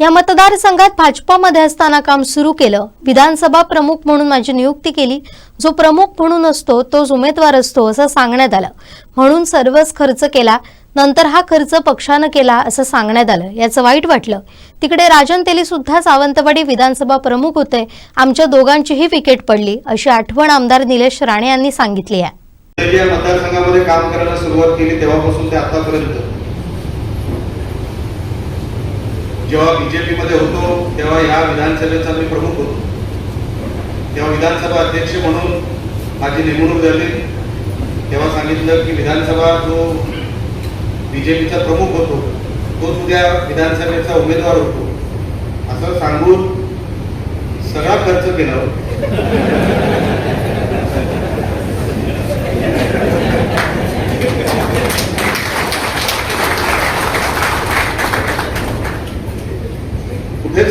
या मतदारसंघात भाजपामध्ये असताना काम सुरू केलं. विधानसभा प्रमुख म्हणून माझी नियुक्ती केली. जो प्रमुख म्हणून असतो तोच उमेदवार असतो असं सांगण्यात आलं. म्हणून सर्वच खर्च केला. नंतर हा खर्च पक्षानं केला असं सांगण्यात आलं. याचं वाईट वाटलं. तिकडे राजन तेली सुद्धा सावंतवाडी विधानसभा प्रमुख होते. आमच्या दोघांचीही विकेट पडली अशी आठवण आमदार निलेश राणे यांनी सांगितली आहे. मतदारसंघामध्ये काम करायला सुरुवात केली तेव्हापासून ते आतापर्यंत. जेव्हा बीजेपी मध्ये होतो तेव्हा या विधानसभेचा मी प्रमुख होतो. तेव्हा विधानसभा अध्यक्ष म्हणून माझी नेमणूक झाली. तेव्हा सांगितलं की विधानसभा जो बीजेपीचा प्रमुख होतो तोच उद्या विधानसभेचा उमेदवार होतो. असं सांगून सगळा खर्च केला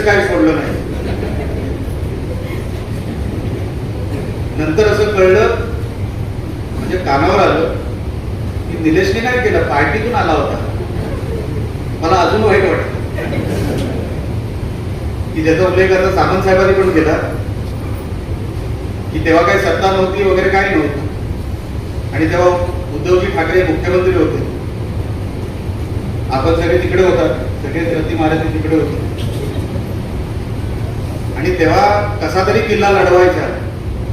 काय सोडलं नाही. नंतर असं कळलं म्हणजे कानावर आलं की निलेशने काय केलं? पार्टीतून आला होता. मला अजून वाईट वाटत की ज्याचा उल्लेख आता सामंत साहेबांनी पण केला की तेव्हा काही सत्ता नव्हती वगैरे काही नव्हतं. आणि तेव्हा उद्धवजी ठाकरे मुख्यमंत्री होते. आपण सगळे तिकडे होतात सगळे रती महाराज तिकडे होते. आणि तेव्हा कसा तरी किल्ला लढवायचा.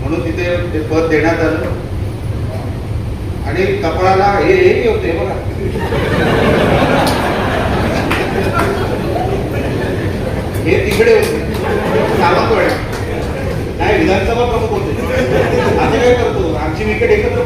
म्हणून तिथे ते पद देण्यात आलं. आणि कपाळाला हे हे होते बघा. हे तिकडे होते. नाही विधानसभा प्रमुख होते. आता काय करतो? आमची विकेट एकत्र